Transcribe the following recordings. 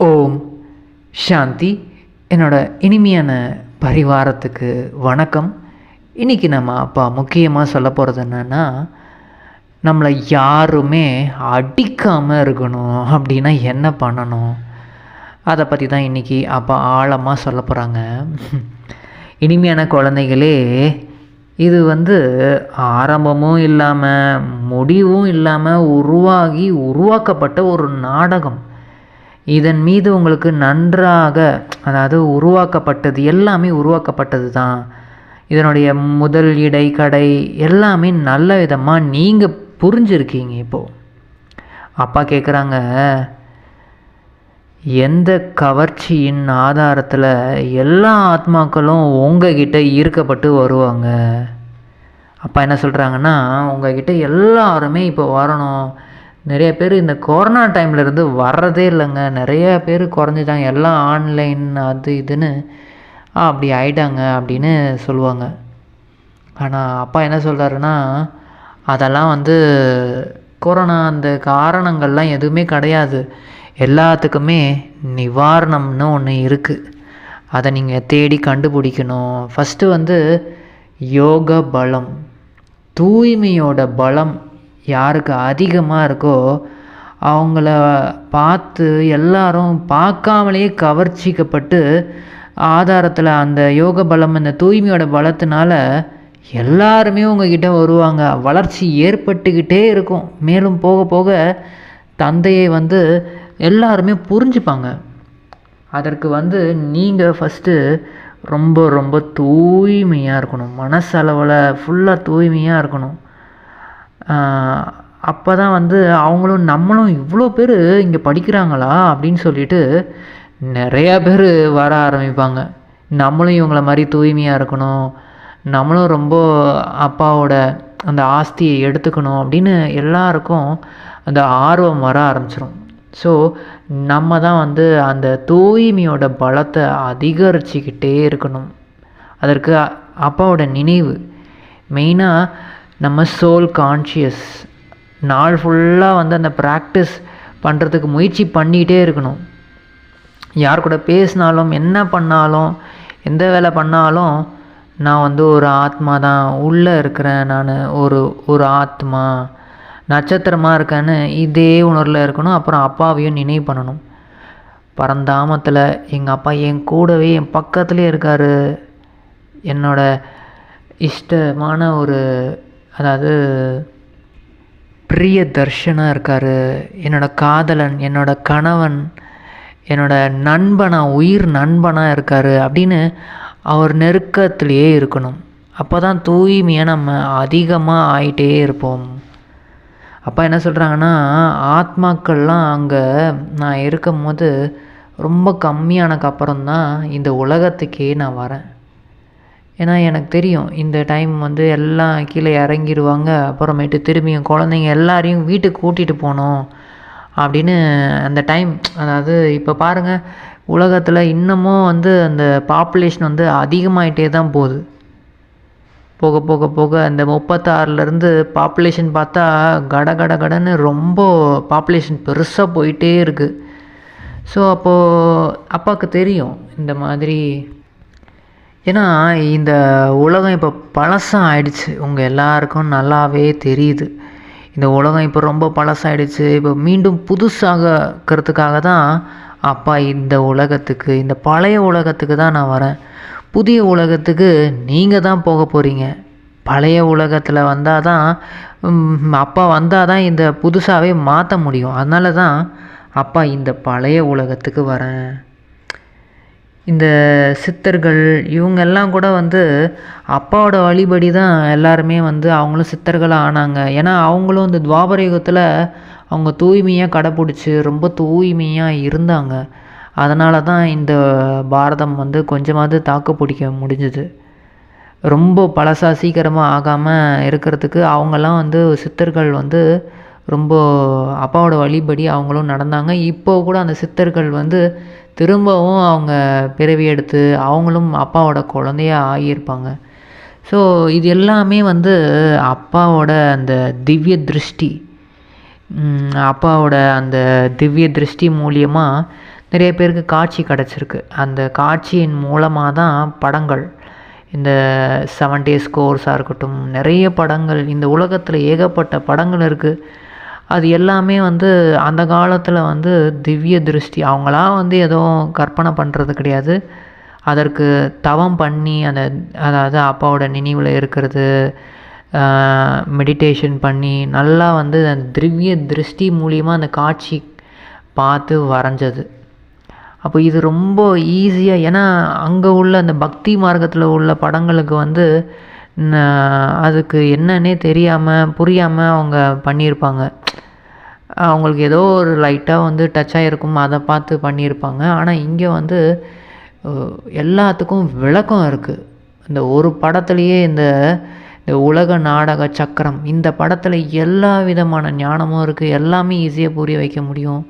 ஓம். சாந்தி. என்னோட இனிமையான பரிவாரத்துக்கு வணக்கம். இன்றைக்கி நம்ம அப்பா முக்கியமாக சொல்ல போகிறது என்னென்னா நம்மளை யாருமே அடிக்காமல் இருக்கணும் அப்படின்னா என்ன பண்ணணும்? அதை பற்றி தான் இன்றைக்கி அப்பா ஆழமாக சொல்ல போகிறாங்க இனிமையான குழந்தைகளே இது வந்து ஆரம்பமும் இல்லாமல் முடிவும் இல்லாமல் உருவாகி உருவாக்கப்பட்ட ஒரு நாடகம். இதன் மீது உங்களுக்கு நன்றாக அதாவது உருவாக்கப்பட்டது எல்லாமே உருவாக்கப்பட்டது தான் இதனுடைய முதல் இடை கடை எல்லாமே நல்ல விதமாக நீங்கள் புரிஞ்சிருக்கீங்க இப்போது அப்பா கேட்குறாங்க எந்த கவர்ச்சியின் ஆதாரத்தில் எல்லா ஆத்மாக்களும் உங்ககிட்ட ஈர்க்கப்பட்டு வருவாங்க? அப்பா என்ன சொல்கிறாங்கன்னா உங்ககிட்ட எல்லாருமே இப்போ வரணும். நிறைய பேர் இந்த கொரோனா டைமில் இருந்து வர்றதே இல்லைங்க. நிறைய பேர் குறைஞ்சிட்டாங்க. எல்லாம் ஆன்லைன் அது இதுன்னு. அப்படி ஆயிட்டாங்க அப்படின்னு சொல்லுவாங்க. ஆனால் அப்பா என்ன சொல்கிறாருன்னா அதெல்லாம் வந்து கொரோனா அந்த காரணங்கள்லாம் எதுவுமே கிடையாது. எல்லாத்துக்குமே நிவாரணம்னு ஒன்று இருக்குது அதை நீங்கள் தேடி கண்டுபிடிக்கணும். ஃபஸ்ட்டு வந்து யோக பலம் தூய்மையோட பலம் யாருக்கு அதிகமாக இருக்கோ அவங்கள பார்த்து எல்லாரும் பார்க்காமலேயே கவர்ச்சிக்கப்பட்டு ஆதாரத்தில் அந்த யோக பலம் இந்த தூய்மையோட பலத்தினால எல்லாருமே உங்ககிட்ட வருவாங்க. வளர்ச்சி ஏற்பட்டுக்கிட்டே இருக்கும். மேலும் போக போக தந்தையை வந்து எல்லாருமே புரிஞ்சுப்பாங்க. அதற்கு வந்து நீங்கள் ஃபஸ்ட்டு ரொம்ப ரொம்ப தூய்மையாக இருக்கணும். மனசளவில் ஃபுல்லாக தூய்மையாக இருக்கணும். அப்போ தான் வந்து அவங்களும் நம்மளும் இவ்வளோ பேர் இங்கே படிக்கிறாங்களா அப்படின்னு சொல்லிட்டு நிறையா பேர் வர ஆரம்பிப்பாங்க. நம்மளும் இவங்கள மாதிரி தூய்மையாக இருக்கணும். நம்மளும் ரொம்ப அப்பாவோட அந்த ஆஸ்தியை எடுத்துக்கணும் அப்படின்னு எல்லாருக்கும் அந்த ஆர்வம் வர ஆரம்பிச்சிடும் ஸோ நம்ம தான் வந்து அந்த தூய்மையோட பலத்தை அதிகரிச்சுக்கிட்டே இருக்கணும். அதற்கு அப்பாவோட நினைவு. மெயினாக நம்ம சோல் கான்ஷியஸ் நாள் ஃபுல்லாக வந்து அந்த ப்ராக்டிஸ் பண்ணுறதுக்கு முயற்சி பண்ணிகிட்டே இருக்கணும். யார் கூட பேசினாலும் என்ன பண்ணாலும் எந்த வேலை பண்ணாலும் நான் வந்து ஒரு ஆத்மா தான் உள்ளே இருக்கிறேன் நான். ஒரு ஒரு ஆத்மா. நட்சத்திரமாக இருக்கேன்னு இதே உணர்வில் இருக்கணும். அப்புறம் அப்பாவையும் நினைவு பண்ணணும். பரந்தாமத்தில் எங்கள் அப்பா என் கூடவே என் பக்கத்துலேயே இருக்கார். என்னோட இஷ்டமான ஒரு அதாவது பிரிய தர்ஷனாக இருக்கார். என்னோட காதலன் என்னோடய கணவன் என்னோடய நண்பனாக உயிர் நண்பனாக இருக்கார் அப்படின்னு அவர் நெருக்கத்திலேயே இருக்கணும். அப்போ தான் தூய்மையாக நம்ம அதிகமாக ஆயிட்டே இருப்போம். அப்போ என்ன சொல்கிறாங்கன்னா ஆத்மாக்கள்லாம் அங்கே நான் இருக்கும் போது ரொம்ப கம்மியானக்கு அப்புறம்தான் இந்த உலகத்துக்கே நான் வரேன். ஏன்னா எனக்கு தெரியும் இந்த டைம் வந்து எல்லாம் கீழே இறங்கிடுவாங்க. அப்புறமேட்டு திரும்பியும் குழந்தைங்க எல்லாரையும் வீட்டுக்கு கூட்டிகிட்டு போகணும் அப்படின்னு அந்த டைம் அதாவது இப்போ பாருங்கள் உலகத்தில் இன்னமும் வந்து அந்த பாப்புலேஷன் வந்து அதிகமாயிட்டே தான் போகுது. போக போக போக அந்த முப்பத்தாறுலேருந்து பாப்புலேஷன் பார்த்தா கட கட கடன்னு ரொம்ப பாப்புலேஷன் பெருசாக போயிட்டே இருக்குது ஸோ அப்போது அப்பாவுக்கு தெரியும் இந்த மாதிரி ஏன்னா இந்த உலகம் இப்போ பழசாக ஆயிடுச்சு உங்கள் எல்லாருக்கும் நல்லாவே தெரியுது. இந்த உலகம் இப்போ ரொம்ப பழசாயிடுச்சு. இப்போ மீண்டும் புதுசாகிறதுக்காக தான் அப்பா இந்த உலகத்துக்கு இந்த பழைய உலகத்துக்கு தான் நான் வரேன். புதிய உலகத்துக்கு நீங்கள் தான் போக போகிறீங்க பழைய உலகத்தில் வந்தால் தான் அப்பா வந்தால் தான் இந்த புதுசாகவே மாற்ற முடியும். அதனால தான் அப்பா இந்த பழைய உலகத்துக்கு வரேன். இந்த சித்தர்கள் இவங்கெல்லாம் கூட வந்து அப்பாவோட வழிபடி தான் எல்லாருமே வந்து அவங்களும் சித்தர்களாக ஆனாங்க. ஏன்னா அவங்களும் இந்த துவாபர யுகத்தில் அவங்க தூய்மையாக கடைப்பிடிச்சி ரொம்ப தூய்மையாக இருந்தாங்க. அதனால தான் இந்த பாரதம் வந்து கொஞ்சமாவது தாக்கு பிடிக்க முடிஞ்சுது. ரொம்ப பழசா சீக்கிரமாக ஆகாமல் இருக்கிறதுக்கு அவங்கெல்லாம் வந்து சித்தர்கள் வந்து ரொம்ப அப்பாவோட வழிபடி அவங்களும் நடந்தாங்க. இப்போ கூட அந்த சித்தர்கள் வந்து திரும்பவும் அவங்க பிறவி எடுத்து அவங்களும் அப்பாவோட குழந்தையாக ஆகியிருப்பாங்க. ஸோ இது எல்லாமே வந்து அப்பாவோட அந்த திவ்ய திருஷ்டி. அப்பாவோட அந்த திவ்ய திருஷ்டி மூலியமாக நிறைய பேருக்கு காட்சி கிடச்சிருக்கு. அந்த காட்சியின் மூலமாக தான் படங்கள் இந்த செவன் டேஸ் கோர்ஸாக இருக்கட்டும் நிறைய படங்கள் இந்த உலகத்தில் ஏகப்பட்ட படங்கள் இருக்குது அது எல்லாமே வந்து அந்த காலத்தில் வந்து திவ்ய திருஷ்டி. அவங்களாம் வந்து எதுவும் கற்பனை பண்ணுறது கிடையாது. அதற்கு தவம் பண்ணி அந்த அதாவது அப்பாவோட நினைவில் இருக்கிறது மெடிடேஷன் பண்ணி நல்லா வந்து அந்த திவ்ய திருஷ்டி மூலியமாக அந்த காட்சி பார்த்து வரைஞ்சது. அப்போ இது ரொம்ப ஈஸியாக ஏன்னா அங்கே உள்ள அந்த பக்தி மார்க்கத்தில் உள்ள படங்களுக்கு வந்து அதுக்கு என்னன்னே தெரியாமல் புரியாமல் அவங்க பண்ணியிருப்பாங்க. அவங்களுக்கு ஏதோ ஒரு லைட்டாக வந்து டச் ஆகிருக்கும் அதை பார்த்து பண்ணியிருப்பாங்க. ஆனால் இங்கே வந்து எல்லாத்துக்கும் விளக்கம் இருக்குது இந்த ஒரு படத்துலையே இந்த இந்த உலக நாடக சக்கரம் இந்த படத்தில் எல்லா விதமான ஞானமும் இருக்குது எல்லாமே ஈஸியாக புரிய வைக்க முடியும்.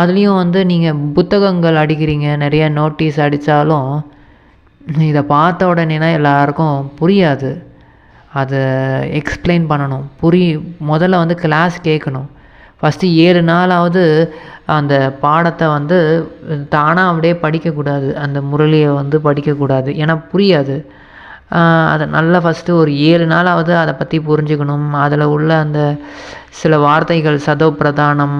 அதுலேயும் வந்து நீங்கள் புத்தகங்கள் அடிக்கிறீங்க நிறைய நோட்டீஸ் அடித்தாலும் இதை பார்த்த உடனேனா எல்லாருக்கும் புரியாது. அதை எக்ஸ்பிளைன் பண்ணணும். புரி முதல்ல வந்து கிளாஸ் கேட்கணும். ஃபஸ்ட்டு ஏழு நாளாவது அந்த பாடத்தை வந்து தானாக அப்படியே படிக்கக்கூடாது. அந்த முரளியை வந்து படிக்கக்கூடாது. ஏன்னா புரியாது. அதை நல்லா ஃபஸ்ட்டு ஒரு ஏழு நாளாவது அதை பற்றி புரிஞ்சுக்கணும். அதில் உள்ள அந்த சில வார்த்தைகள் சதோ பிரதானம்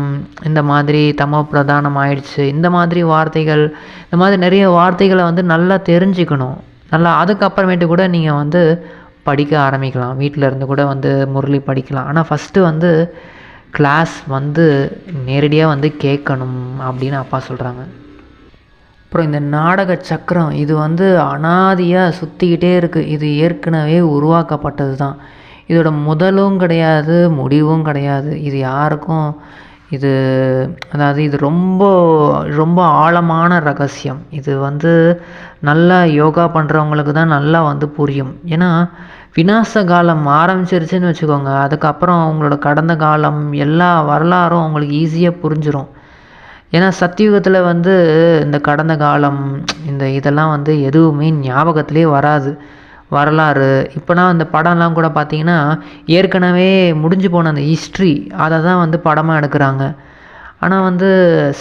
இந்த மாதிரி தமோ பிரதானம் ஆயிடுச்சு. இந்த மாதிரி வார்த்தைகள் இந்த மாதிரி நிறைய வார்த்தைகளை வந்து நல்லா தெரிஞ்சுக்கணும். நல்லா அதுக்கப்புறமேட்டு கூட நீங்கள் வந்து படிக்க ஆரம்பிக்கலாம். வீட்டில் இருந்து கூட வந்து முரளி படிக்கலாம். ஆனால் ஃபஸ்ட்டு வந்து கிளாஸ் வந்து நேரடியாக வந்து கேட்கணும் அப்படின்னு அப்பா சொல்கிறாங்க அப்புறம் இந்த நாடக சக்கரம் இது வந்து அனாதியாக சுற்றிக்கிட்டே இருக்குது இது ஏற்கனவே உருவாக்கப்பட்டது தான். இதோட முதலும் கிடையாது முடிவும் கிடையாது. இது யாருக்கும் இது அதாவது இது ரொம்ப ரொம்ப ஆழமான ரகசியம். இது வந்து நல்லா யோகா பண்ணுறவங்களுக்கு தான் நல்லா வந்து புரியும். ஏன்னா விநாச காலம் ஆரம்பிச்சிருச்சுன்னு வச்சுக்கோங்க. அதுக்கப்புறம் அவங்களோட கடந்த காலம் எல்லா வரலாறும் அவங்களுக்கு ஈஸியாக புரிஞ்சிடும் ஏன்னா சத்தியுகத்தில் வந்து இந்த கடந்த காலம் இந்த இதெல்லாம் வந்து எதுவுமே ஞாபகத்திலே வராது. வரலாறு. இப்போனா அந்த படம்லாம் கூட பார்த்திங்கன்னா ஏற்கனவே முடிஞ்சு போன அந்த ஹிஸ்ட்ரி அதை தான் வந்து படமாக எடுக்கிறாங்க. ஆனால் வந்து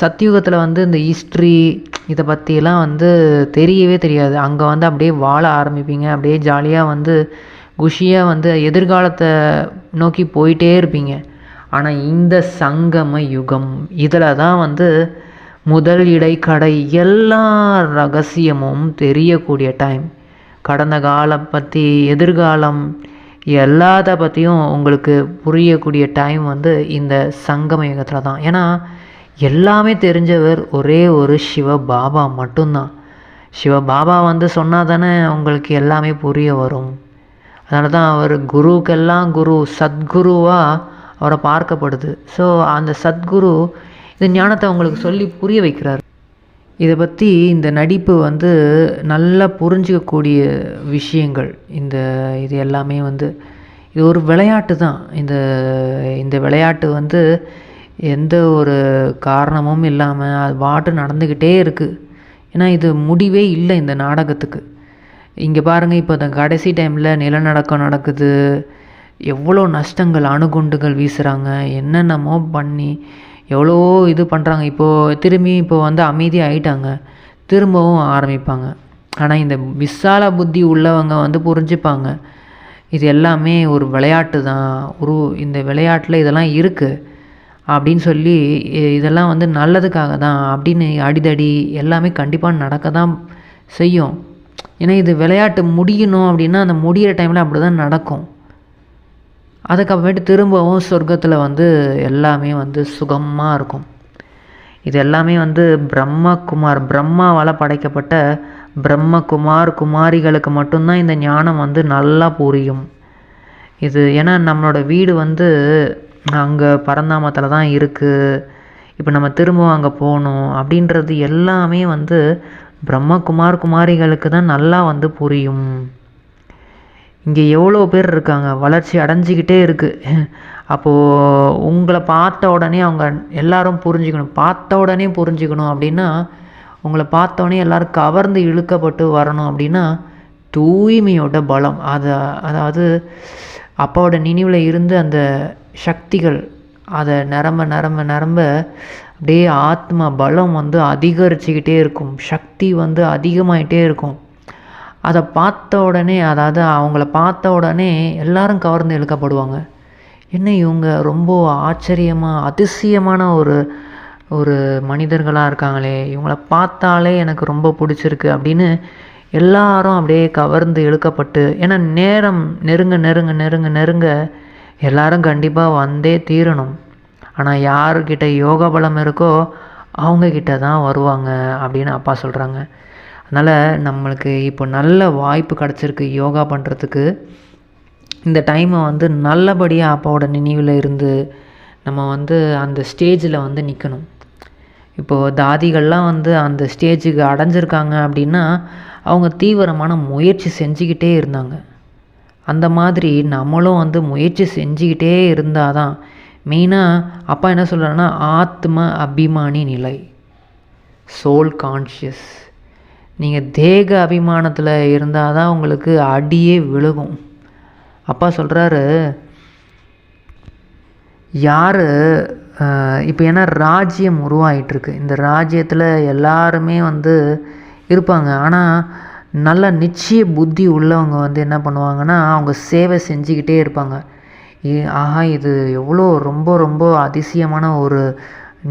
சத்தியுகத்தில் வந்து இந்த ஹிஸ்ட்ரி இதை பற்றியெல்லாம் வந்து தெரியவே தெரியாது. அங்கே வந்து அப்படியே வாழ ஆரம்பிப்பீங்க. அப்படியே ஜாலியாக வந்து குஷியாக வந்து எதிர்காலத்தை நோக்கி போயிட்டே இருப்பீங்க. ஆனால் இந்த சங்கம யுகம் இதில் தான் வந்து முதல் இடைக்கடை எல்லா ரகசியமும் தெரியக்கூடிய டைம் கடந்த காலம் பற்றி எதிர்காலம் எல்லாத்த பற்றியும் உங்களுக்கு புரியக்கூடிய டைம் வந்து இந்த சங்கம யுகத்தில் தான். ஏன்னா எல்லாமே தெரிஞ்சவர் ஒரே ஒரு சிவ பாபா மட்டும்தான். சிவ பாபா வந்து சொன்னால் தானே உங்களுக்கு எல்லாமே புரிய வரும். அதனால தான் அவர் குருக்கெல்லாம் குரு சத்குருவாக அவரை பார்க்கப்படுது. ஸோ அந்த சத்குரு இந்த ஞானத்தை அவங்களுக்கு சொல்லி புரிய வைக்கிறார். இதை பற்றி இந்த நடிப்பு வந்து நல்லா புரிஞ்சிக்கக்கூடிய விஷயங்கள். இந்த இது எல்லாமே வந்து இது ஒரு விளையாட்டு தான். இந்த இந்த விளையாட்டு வந்து எந்த ஒரு காரணமும் இல்லாமல் அது பாட்டு நடந்துக்கிட்டே இருக்குது ஏன்னா இது முடிவே இல்லை இந்த நாடகத்துக்கு. இங்கே பாருங்கள் இப்போ கடைசி டைமில் நிலநடுக்கம் நடக்குது. எவ்வளோ நஷ்டங்கள் அணுகுண்டுகள் வீசுகிறாங்க என்னென்னமோ பண்ணி எவ்வளோ இது பண்ணுறாங்க இப்போது திரும்பி இப்போ வந்து அமைதி ஆயிட்டாங்க. திரும்பவும் ஆரம்பிப்பாங்க. ஆனால் இந்த விசால புத்தி உள்ளவங்க வந்து புரிஞ்சுப்பாங்க. இது எல்லாமே ஒரு விளையாட்டு தான். ஒரு இந்த விளையாட்டில் இதெல்லாம் இருக்குது அப்படின்னு சொல்லி இதெல்லாம் வந்து நல்லதுக்காக தான் அப்படின்னு அடிதடி எல்லாமே கண்டிப்பாக நடக்க தான் செய்யும். ஏன்னா இது விளையாட்டு முடியணும் அப்படின்னா அந்த முடிகிற டைமில் அப்படி தான் நடக்கும். அதுக்கப்புறமேட்டு திரும்பவும் சொர்க்கத்தில் வந்து எல்லாமே வந்து சுகமாக இருக்கும். இது எல்லாமே வந்து பிரம்மகுமார் பிரம்மாவால் படைக்கப்பட்ட பிரம்மகுமார் குமாரிகளுக்கு மட்டும்தான் இந்த ஞானம் வந்து நல்லா புரியும். இது ஏன்னா நம்மளோட வீடு வந்து அங்கே பரந்தாமத்தில் தான் இருக்குது இப்போ நம்ம திரும்பவும் அங்கே போகணும் அப்படின்றது எல்லாமே வந்து பிரம்மகுமார் குமாரிகளுக்கு தான் நல்லா வந்து புரியும். இங்கே எவ்வளோ பேர் இருக்காங்க? வளர்ச்சி அடைஞ்சிக்கிட்டே இருக்குது அப்போது உங்களை பார்த்த உடனே அவங்க எல்லாரும் புரிஞ்சுக்கணும். பார்த்த உடனே புரிஞ்சுக்கணும் அப்படின்னா உங்களை பார்த்த உடனே எல்லோரும் கவர்ந்து இழுக்கப்பட்டு வரணும் அப்படின்னா தூய்மையோட பலம். அதை அதாவது அப்பாவோட நினைவில் இருந்து அந்த சக்திகள் அதை நிரம்ப நிரம்ப நிரம்ப அப்படியே ஆத்ம பலம் வந்து அதிகரிச்சுக்கிட்டே இருக்கும். சக்தி வந்து அதிகமாயிட்டே இருக்கும். அதை பார்த்த உடனே அதாவது அவங்கள பார்த்த உடனே எல்லாரும் கவர்ந்து இழுக்கப்படுவாங்க. என்ன இவங்க ரொம்ப ஆச்சரியமாக அதிசயமான ஒரு ஒரு மனிதர்களாக இருக்காங்களே. இவங்கள பார்த்தாலே எனக்கு ரொம்ப பிடிச்சிருக்கு அப்படின்னு எல்லாரும் அப்படியே கவர்ந்து இழுக்கப்பட்டு ஏன்னா நேரம் நெருங்க நெருங்க நெருங்க நெருங்க எல்லாரும் கண்டிப்பாக வந்தே தீரணும். ஆனால் யாருக்கிட்ட யோக பலம் இருக்கோ அவங்கக்கிட்ட தான் வருவாங்க அப்படின்னு அப்பா சொல்கிறாங்க அதனால் நம்மளுக்கு இப்போ நல்ல வாய்ப்பு கிடச்சிருக்கு யோகா பண்ணுறதுக்கு இந்த டைமை வந்து நல்லபடியாக அப்பாவோட நினைவில் இருந்து நம்ம வந்து அந்த ஸ்டேஜில் வந்து நிற்கணும் இப்போது தாதிகள்லாம் வந்து அந்த ஸ்டேஜுக்கு அடைஞ்சிருக்காங்க அப்படின்னா அவங்க தீவிரமான முயற்சி செஞ்சுக்கிட்டே இருந்தாங்க. அந்த மாதிரி நம்மளும் வந்து முயற்சி செஞ்சுக்கிட்டே இருந்தால் தான் மெயினாக அப்பா என்ன சொல்கிறாருன்னா ஆத்ம அபிமானி நிலை. சோல் கான்ஷியஸ் நீங்கள் தேக அபிமானத்தில் இருந்தால் தான் உங்களுக்கு அடியே விழுகும். அப்பா சொல்கிறாரு யார் இப்போ ஏன்னா ராஜ்யம் உருவாகிட்டுருக்கு இந்த ராஜ்யத்தில் எல்லாருமே வந்து இருப்பாங்க. ஆனால் நல்ல நிச்சய புத்தி உள்ளவங்க வந்து என்ன பண்ணுவாங்கன்னா அவங்க சேவை செஞ்சுக்கிட்டே இருப்பாங்க. ஏ ஆஹா இது எவ்வளோ ரொம்ப ரொம்ப அதிசயமான ஒரு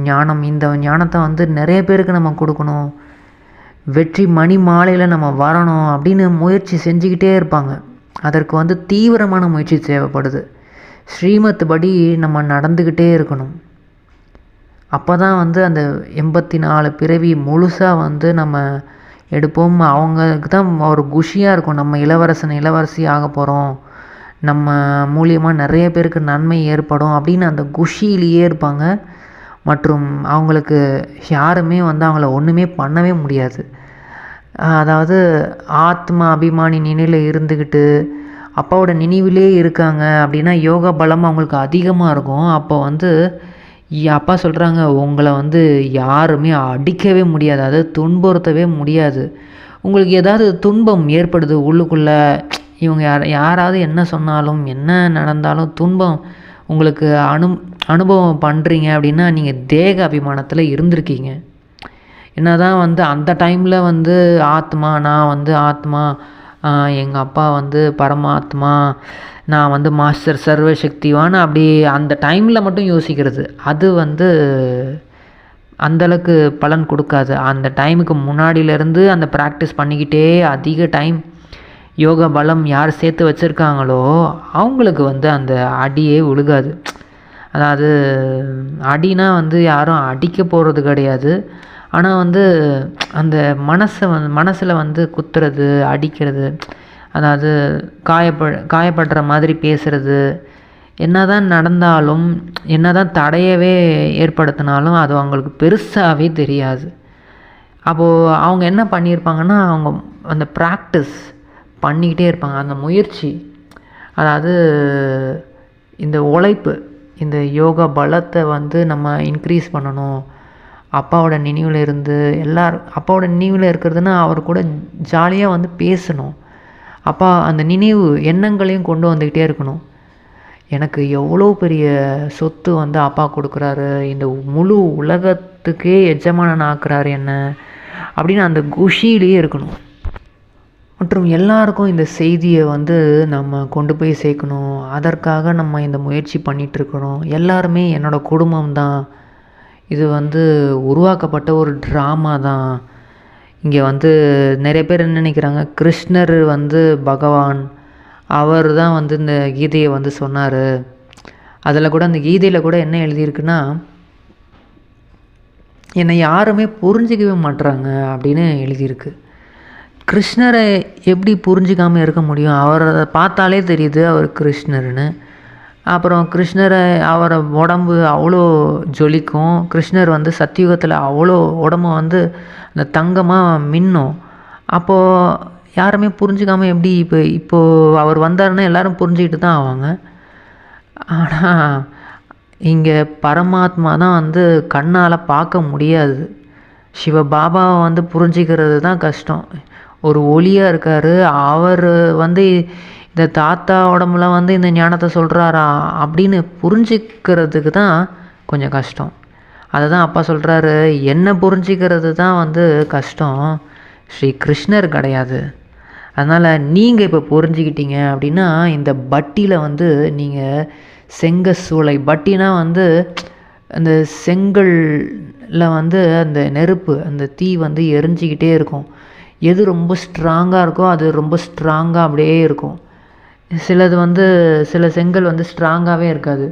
ஞானம். இந்த ஞானத்தை வந்து நிறைய பேருக்கு நம்ம கொடுக்கணும். வெற்றி மணி மாலையில் நம்ம வரணும் அப்படின்னு முயற்சி செஞ்சுக்கிட்டே இருப்பாங்க. அதற்கு வந்து தீவிரமான முயற்சி தேவைப்படுது. ஸ்ரீமத் படி நம்ம நடந்துக்கிட்டே இருக்கணும். அப்போ தான் வந்து அந்த எண்பத்தி நாலு பிறவி முழுசாக வந்து நம்ம எடுப்போம். அவங்களுக்கு தான் ஒரு குஷியாக இருக்கும். நம்ம இளவரசன் இளவரசி ஆக போகிறோம் நம்ம மூலியமாக நிறைய பேருக்கு நன்மை ஏற்படும் அப்படின்னு அந்த குஷியிலேயே இருப்பாங்க. மற்றும் அவங்களுக்கு யாருமே வந்து அவங்கள ஒன்றுமே பண்ணவே முடியாது. அதாவது ஆத்மா அபிமானி நினைவில் இருந்துக்கிட்டு அப்பாவோட நினைவிலே இருக்காங்க அப்படின்னா யோகா பலம் அவங்களுக்கு அதிகமாக இருக்கும். அப்போ வந்து அப்பா சொல்கிறாங்க உங்களை வந்து யாருமே அடிக்கவே முடியாது. அதாவது துன்புறுத்தவே முடியாது. உங்களுக்கு ஏதாவது துன்பம் ஏற்படுது உள்ளுக்குள்ளே இவங்க யார் யாராவது என்ன சொன்னாலும் என்ன நடந்தாலும் துன்பம் உங்களுக்கு அனு அனுபவம் பண்ணுறீங்க அப்படின்னா நீங்கள் தேக அபிமானத்தில் இருந்திருக்கீங்க. என்ன தான் வந்து அந்த டைமில் வந்து ஆத்மா நான் வந்து ஆத்மா எங்கள் அப்பா வந்து பரமாத்மா நான் வந்து மாஸ்டர் சர்வசக்திவான் அப்படி அந்த டைமில் மட்டும் யோசிக்கிறது. அது வந்து அந்தளவுக்கு பலன் கொடுக்காது. அந்த டைமுக்கு முன்னாடியிலேருந்து அந்த ப்ராக்டிஸ் பண்ணிக்கிட்டே அதிக டைம் யோகா பலம் யார் சேர்த்து வச்சுருக்காங்களோ அவங்களுக்கு வந்து அந்த அடியே விழுகாது அதாவது அடினா வந்து யாரும் அடிக்க போகிறது கிடையாது. ஆனால் வந்து அந்த மனசை வந்து மனசில் வந்து குத்துறது அடிக்கிறது அதாவது காயப்ப காயப்படுற மாதிரி பேசுகிறது என்ன தான் நடந்தாலும் என்ன தான் தடையவே ஏற்படுத்தினாலும் அது அவங்களுக்கு பெருசாகவே தெரியாது. அப்போது அவங்க என்ன பண்ணியிருப்பாங்கன்னா அவங்க அந்த ப்ராக்டிஸ் பண்ணிக்கிட்டே இருப்பாங்க. அந்த முயற்சி அதாவது இந்த உழைப்பு இந்த யோகா பலத்தை வந்து நம்ம இன்க்ரீஸ் பண்ணணும். அப்பாவோட நினைவில் இருந்து எல்லார் அப்பாவோட நினைவில் இருக்கிறதுனா அவர் கூட ஜாலியாக வந்து பேசணும். அப்பா அந்த நினைவு எண்ணங்களையும் கொண்டு வந்துக்கிட்டே இருக்கணும். எனக்கு எவ்வளோ பெரிய சொத்து வந்து அப்பா கொடுக்குறாரு இந்த முழு உலகத்துக்கே எஜமானன் ஆக்குறாரு என்ன அப்படின்னு அந்த குஷியிலேயே இருக்கணும். மற்றும் எல்லாருக்கும் இந்த செய்தியை வந்து நம்ம கொண்டு போய் சேர்க்கணும். அதற்காக நம்ம இந்த முயற்சி பண்ணிகிட்ருக்கணும் எல்லாருமே என்னோடய குடும்பம் தான் இது வந்து உருவாக்கப்பட்ட ஒரு ட்ராமா தான் இங்கே வந்து நிறைய பேர் என்ன நினைக்கிறாங்க? கிருஷ்ணர் வந்து பகவான். அவர் தான் வந்து இந்த கீதையை வந்து சொன்னார். அதில் கூட அந்த கீதையில் கூட என்ன எழுதியிருக்குன்னா என்னை யாருமே புரிஞ்சிக்கவே மாட்டுறாங்க அப்படின்னு எழுதியிருக்கு. கிருஷ்ணரை எப்படி புரிஞ்சிக்காமல் இருக்க முடியும்? அவரை பார்த்தாலே தெரியுது அவர் கிருஷ்ணர்னு அப்புறம் கிருஷ்ணரை அவரை உடம்பு அவ்வளோ ஜொலிக்கும். கிருஷ்ணர் வந்து சத்தியுகத்தில் அவ்வளோ உடம்பு வந்து அந்த தங்கமாக மின்னும். அப்போது யாருமே புரிஞ்சிக்காமல் எப்படி இப்போ இப்போது அவர் வந்தாருன்னா எல்லோரும் புரிஞ்சுக்கிட்டு தான் ஆவாங்க. ஆனால் இங்கே பரமாத்மா தான் வந்து கண்ணால் பார்க்க முடியாது. சிவ பாபாவை வந்து புரிஞ்சிக்கிறது தான் கஷ்டம். ஒரு ஒளியாக இருக்கார். அவர் வந்து இந்த தாத்தா உடம்புல வந்து இந்த ஞானத்தை சொல்கிறாரா அப்படின்னு புரிஞ்சுக்கிறதுக்கு தான் கொஞ்சம் கஷ்டம். அதை தான் அப்பா சொல்கிறாரு என்ன புரிஞ்சிக்கிறது தான் வந்து கஷ்டம். ஸ்ரீ கிருஷ்ணர் கிடையாது. அதனால் நீங்கள் இப்போ புரிஞ்சுக்கிட்டீங்க அப்படின்னா இந்த பட்டியில் வந்து நீங்கள் செங்க சூளை. பட்டினா வந்து அந்த செங்கல்ல வந்து அந்த நெருப்பு அந்த தீ வந்து எரிஞ்சிக்கிட்டே இருக்கும். எது ரொம்ப ஸ்ட்ராங்காக இருக்கோ அது ரொம்ப ஸ்ட்ராங்காக அப்படியே இருக்கும். சிலது வந்து சில செங்கல் வந்து ஸ்ட்ராங்காகவே இருக்காது.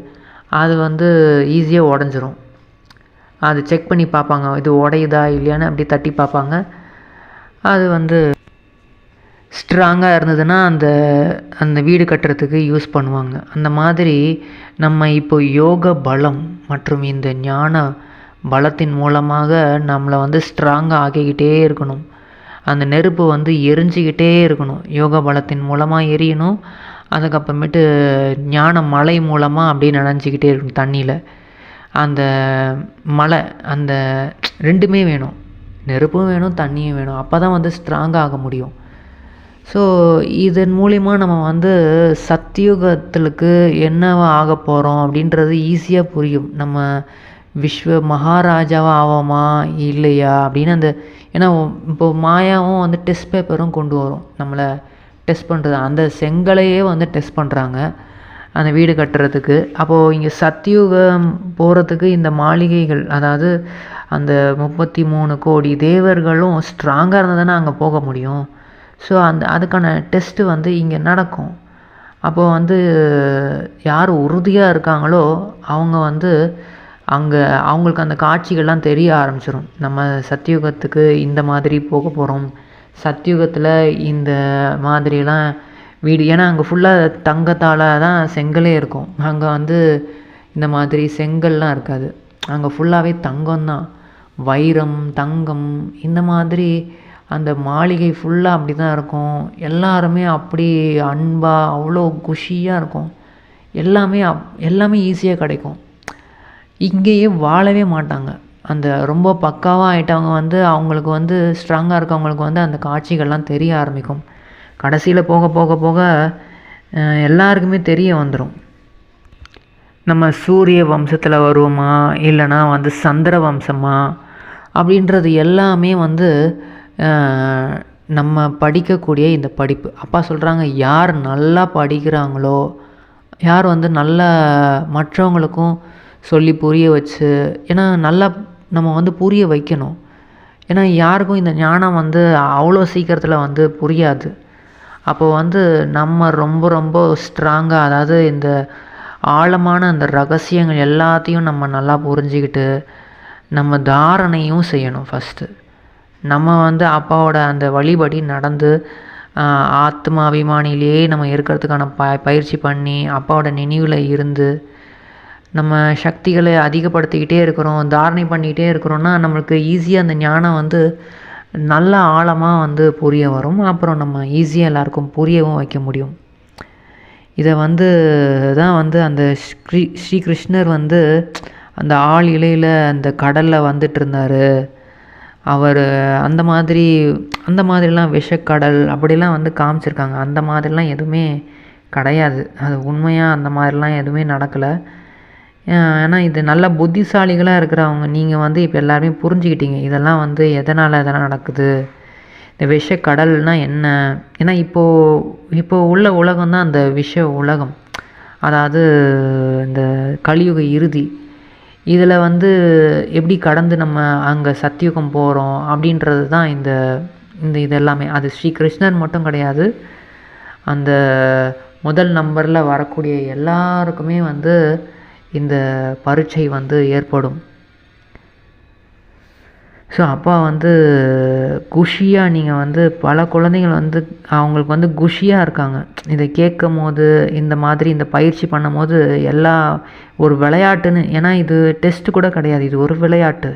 அது வந்து ஈஸியாக உடஞ்சிரும். அது செக் பண்ணி பார்ப்பாங்க இது உடையுதா இல்லையான்னு அப்படி தட்டி பார்ப்பாங்க. அது வந்து ஸ்ட்ராங்காக இருந்ததுன்னா அந்த அந்த வீடு கட்டுறதுக்கு யூஸ் பண்ணுவாங்க. அந்த மாதிரி நம்ம இப்போ யோக பலம் மற்றும் இந்த ஞான பலத்தின் மூலமாக நம்மளை வந்து ஸ்ட்ராங்காக ஆக்கிக்கிட்டே இருக்கணும். அந்த நெருப்பு வந்து எரிஞ்சிக்கிட்டே இருக்கணும். யோக பலத்தின் மூலமாக எரியணும். அதுக்கப்புறமேட்டு ஞான மலை மூலமாக அப்படியே நனைஞ்சிக்கிட்டே இருக்கணும் தண்ணியில். அந்த மலை அந்த ரெண்டுமே வேணும். நெருப்பும் வேணும் தண்ணியும் வேணும். அப்போ தான் வந்து ஸ்ட்ராங்காக ஆக முடியும். ஸோ இதன் மூலிமா நம்ம வந்து சத்தியுகத்திலுக்கு என்னவா ஆக போகிறோம் அப்படின்றது ஈஸியாக புரியும். நம்ம விஸ்வ மகாராஜாவாக ஆவோமா? இல்லையா? அப்படின்னு அந்த ஏன்னா இப்போது மாயாவும் வந்து டெஸ்ட் பேப்பரும் கொண்டு வரும். நம்மளை டெஸ்ட் பண்ணுறது அந்த செங்கலையே வந்து டெஸ்ட் பண்ணுறாங்க அந்த வீடு கட்டுறதுக்கு. அப்போது இங்கே சத்தியுகம் போகிறதுக்கு இந்த மாளிகைகள் அதாவது அந்த முப்பத்தி மூணு கோடி தேவர்களும் ஸ்ட்ராங்காக இருந்தால் தானே அங்கே போக முடியும். ஸோ அந்த அதுக்கான டெஸ்ட்டு வந்து இங்கே நடக்கும். அப்போது வந்து யார் உறுதியாக இருக்காங்களோ அவங்க வந்து அங்கே அவங்களுக்கு அந்த காட்சிகள்லாம் தெரிய ஆரம்பிச்சிடும் நம்ம சத்தியுகத்துக்கு இந்த மாதிரி போக போகிறோம் சத்தியுகத்தில் இந்த மாதிரிலாம் வீடு ஏன்னா அங்கே ஃபுல்லாக தங்கத்தால் தான் செங்கலே இருக்கும். அங்கே வந்து இந்த மாதிரி செங்கல்லாம் இருக்காது. அங்கே ஃபுல்லாகவே தங்கம் தான் வைரம் தங்கம் இந்த மாதிரி அந்த மாளிகை ஃபுல்லாக அப்படி தான் இருக்கும். எல்லாருமே அப்படி அன்பாக அவ்வளோ குஷியாக இருக்கும். எல்லாமே அப் எல்லாமே ஈஸியாக கிடைக்கும். இங்கேயே வாழவே மாட்டாங்க. அந்த ரொம்ப பக்காவாக ஆயிட்டவங்க வந்து அவங்களுக்கு வந்து ஸ்ட்ராங்காக இருக்கவங்களுக்கு வந்து அந்த காட்சிகள்லாம் தெரிய ஆரம்பிக்கும். கடைசியில் போக போக போக எல்லாருக்குமே தெரிய வந்துடும் நம்ம சூரிய வம்சத்தில் வருவோமா? இல்லைனா வந்து சந்திர வம்சமா? அப்படின்றது எல்லாமே வந்து நம்ம படிக்கக்கூடிய இந்த படிப்பு. அப்பா சொல்கிறாங்க யார் நல்லா படிக்கிறாங்களோ யார் வந்து நல்லா மற்றவங்களுக்கும் சொல்லி புரிய வச்சு ஏன்னா நல்லா நம்ம வந்து புரிய வைக்கணும். ஏன்னா யாருக்கும் இந்த ஞானம் வந்து அவ்வளோ சீக்கிரத்தில் வந்து புரியாது. அப்போ வந்து நம்ம ரொம்ப ரொம்ப ஸ்ட்ராங்காக அதாவது இந்த ஆழமான அந்த ரகசியங்கள் எல்லாத்தையும் நம்ம நல்லா புரிஞ்சுக்கிட்டு நம்ம தாரணையும் செய்யணும் ஃபஸ்ட்டு நம்ம வந்து அப்பாவோட அந்த வழிபடி நடந்து ஆத்மா அபிமானிலேயே நம்ம இருக்கிறதுக்கான ப பயிற்சி பண்ணி அப்பாவோட நினைவில் இருந்து நம்ம சக்திகளை அதிகப்படுத்திக்கிட்டே இருக்கிறோம் தாரணை பண்ணிக்கிட்டே இருக்கிறோன்னா நம்மளுக்கு ஈஸியாக அந்த ஞானம் வந்து நல்ல ஆழமாக வந்து புரிய வரும். அப்புறம் நம்ம ஈஸியாக எல்லாருக்கும் புரியவும் வைக்க முடியும். இதை வந்து தான் வந்து அந்த ஸ்ரீ ஸ்ரீகிருஷ்ணர் வந்து அந்த ஆள் இலையில் அந்த கடலில் வந்துட்டு இருந்தார். அவர் அந்த மாதிரி அந்த மாதிரிலாம் விஷக்கடல் அப்படிலாம் வந்து காமிச்சிருக்காங்க. அந்த மாதிரிலாம் எதுவுமே கிடையாது. அது உண்மையாக அந்த மாதிரிலாம் எதுவுமே நடக்கலை. ஏன்னா இது நல்ல புத்திசாலிகளாக இருக்கிறவங்க. நீங்கள் வந்து இப்போ எல்லாருமே புரிஞ்சுக்கிட்டீங்க. இதெல்லாம் வந்து எதனால் இதெல்லாம் நடக்குது? இந்த விஷக்கடல்னால் என்ன? ஏன்னா இப்போது இப்போது உள்ள உலகம் தான் அந்த விஷ உலகம். அதாவது இந்த கலியுக இறுதி. இதில் வந்து எப்படி கடந்து நம்ம அங்கே சத்தியுகம் போகிறோம் அப்படின்றது தான் இந்த இந்த இது எல்லாமே. அது ஸ்ரீ கிருஷ்ணர் மட்டும் கிடையாது. அந்த முதல் நம்பரில் வரக்கூடிய எல்லாருக்குமே வந்து இந்த பரீட்சை வந்து ஏற்படும். ஸோ அப்பா வந்து குஷியாக நீங்கள் வந்து பல குழந்தைகள் வந்து அவங்களுக்கு வந்து குஷியாக இருக்காங்க. இதை கேட்கும் போது இந்த மாதிரி இந்த பயிற்சி பண்ணும் போது எல்லா ஒரு விளையாட்டுன்னு ஏன்னா இது டெஸ்ட்டு கூட கிடையாது இது ஒரு விளையாட்டு.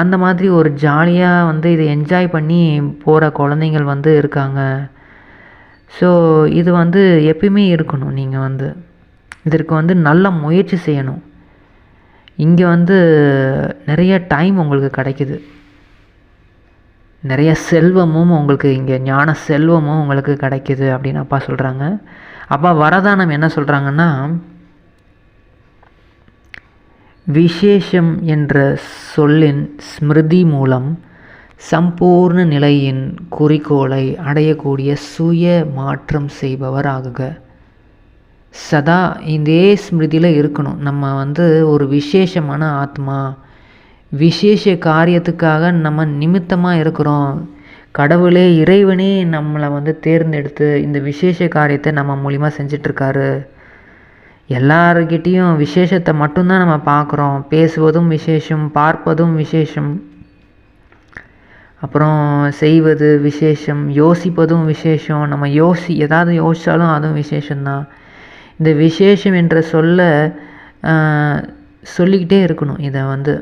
அந்த மாதிரி ஒரு ஜாலியாக வந்து இதை என்ஜாய் பண்ணி போகிற குழந்தைங்கள் வந்து இருக்காங்க. ஸோ இது வந்து எப்பயுமே இருக்கணும் நீங்கள் வந்து. இதற்கு வந்து நல்ல முயற்சி செய்யணும். இங்கே வந்து நிறைய டைம் உங்களுக்கு கிடைக்குது. நிறைய செல்வமும் உங்களுக்கு இங்கே ஞான செல்வமும் உங்களுக்கு கிடைக்குது அப்படின்னு அப்பா சொல்கிறாங்க அப்பா வரதானம் என்ன சொல்கிறாங்கன்னா விசேஷம் என்ற சொல்லின் ஸ்மிருதி மூலம் சம்பூர்ண நிலையின் குறிக்கோளை அடையக்கூடிய சுய மாற்றம் செய்பவர் ஆகுக. சதா இதே ஸ்மிருதியில் இருக்கணும். நம்ம வந்து ஒரு விசேஷமான ஆத்மா விசேஷ காரியத்துக்காக நம்ம நிமித்தமாக இருக்கிறோம். கடவுளே இறைவனே நம்மளை வந்து தேர்ந்தெடுத்து இந்த விசேஷ காரியத்தை நம்ம மூலிமா செஞ்சிட்ருக்காரு. எல்லாருக்கிட்டேயும் விசேஷத்தை மட்டும்தான் நம்ம பார்க்குறோம் பேசுவதும் விசேஷம் பார்ப்பதும் விசேஷம். அப்புறம் செய்வது விசேஷம் யோசிப்பதும் விசேஷம். நம்ம யோசி ஏதாவது யோசித்தாலும் அதுவும் விசேஷம்தான். இந்த விசேஷம் என்ற சொல்ல சொல்லிக்கிட்டே இருக்கணும். இதை வந்து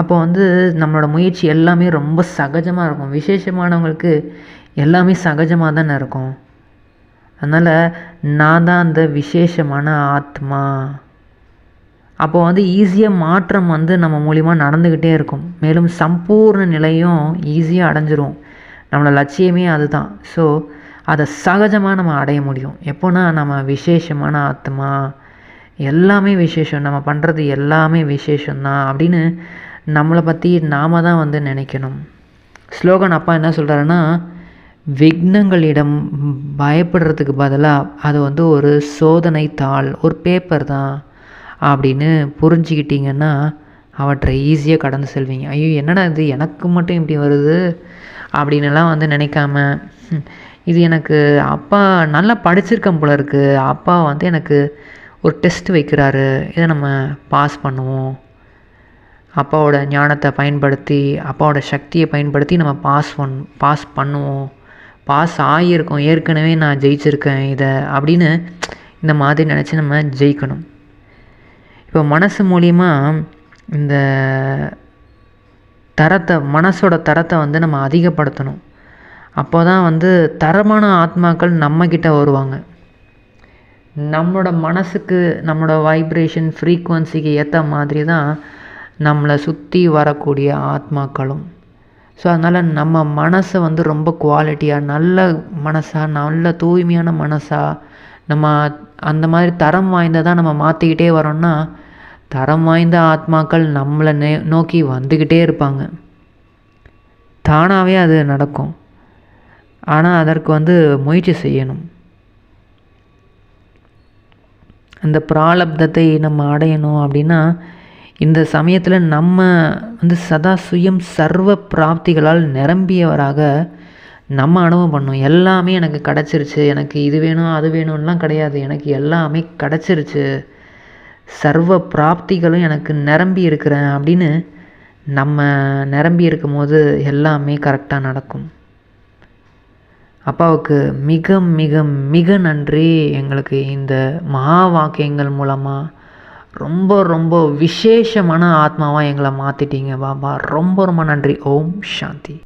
அப்போ வந்து நம்மளோட முயற்சி எல்லாமே ரொம்ப சகஜமாக இருக்கும். விசேஷமானவங்களுக்கு எல்லாமே சகஜமாக தானே இருக்கும். அதனால் நான் தான் அந்த விசேஷமான ஆத்மா. அப்போ வந்து ஈஸியாக மாற்றம் வந்து நம்ம மூலிமா நடந்துக்கிட்டே இருக்கும். மேலும் சம்பூர்ண நிலையும் ஈஸியாக அடைஞ்சிரும். நம்மளோட லட்சியமே அதுதான். ஸோ அதை சகஜமாக நம்ம அடைய முடியும். எப்போனா நம்ம விசேஷமான ஆத்மா எல்லாமே விசேஷம் நம்ம பண்ணுறது எல்லாமே விசேஷம்தான் அப்படின்னு நம்மளை பற்றி நாம் தான் வந்து நினைக்கணும். ஸ்லோகன் அப்பா என்ன சொல்கிறாருன்னா விக்னங்களிடம் பயப்படுறதுக்கு பதிலாக அது வந்து ஒரு சோதனை தாள் ஒரு பேப்பர் தான் அப்படின்னு புரிஞ்சுக்கிட்டிங்கன்னா அவற்றை ஈஸியாக கடந்து செல்வீங்க. ஐயோ என்னடா இது? எனக்கு மட்டும் இப்படி வருது? அப்படின்னுலாம் வந்து நினைக்காம இது எனக்கு அப்பா நல்லா படிச்சிருக்கேன் போல இருக்குது அப்பா வந்து எனக்கு ஒரு டெஸ்ட் வைக்கிறாரு. இதை நம்ம பாஸ் பண்ணுவோம். அப்பாவோட ஞானத்தை பயன்படுத்தி அப்பாவோட சக்தியை பயன்படுத்தி நம்ம பாஸ் பண் பாஸ் பண்ணுவோம். பாஸ் ஆகியிருக்கோம். ஏற்கனவே நான் ஜெயிச்சிருக்கேன் இதை அப்படின்னு இந்த மாதிரி நினச்சி நம்ம ஜெயிக்கணும். இப்போ மனசு மூலிமா இந்த தரத்தை மனசோட தரத்தை வந்து நம்ம அதிகப்படுத்தணும். அப்போ தான் வந்து தரமான ஆத்மாக்கள் நம்மக்கிட்ட வருவாங்க. நம்மளோட மனசுக்கு நம்மளோட வைப்ரேஷன் ஃப்ரீக்குவன்சிக்கு ஏற்ற மாதிரி தான் நம்மளை சுற்றி வரக்கூடிய ஆத்மாக்களும். ஸோ அதனால் நம்ம மனசை வந்து ரொம்ப குவாலிட்டியாக நல்ல மனசாக நல்ல தூய்மையான மனசாக நம்ம அந்த மாதிரி தரம் வாய்ந்ததாக நம்ம மாற்றிக்கிட்டே வரோம்னா தரம் வாய்ந்த ஆத்மாக்கள் நம்மளை நே நோக்கி வந்துக்கிட்டே இருப்பாங்க. தானாகவே அது நடக்கும். ஆனால் அதற்கு வந்து முயற்சி செய்யணும். அந்த பிராலப்தத்தை நம்ம அடையணும் அப்படின்னா இந்த சமயத்தில் நம்ம வந்து சதா சுயம் சர்வ பிராப்திகளால் நிரம்பியவராக நம்ம அனுபவம் பண்ணும். எல்லாமே எனக்கு கிடச்சிருச்சு எனக்கு இது வேணும் அது வேணும்லாம் கிடையாது. எனக்கு எல்லாமே கிடச்சிருச்சு. சர்வ பிராப்திகளும் எனக்கு நிரம்பி இருக்கிறேன் அப்படின்னு நம்ம நிரம்பி இருக்கும் போது எல்லாமே கரெக்டாக நடக்கும். அப்பாவுக்கு மிக மிக மிக நன்றி. எங்களுக்கு இந்த மகா வாக்கியங்கள் மூலமாக ரொம்ப ரொம்ப விசேஷமான ஆத்மாவாக எங்களை மாற்றிட்டீங்க பாபா ரொம்ப ரொம்ப நன்றி. ஓம் சாந்தி.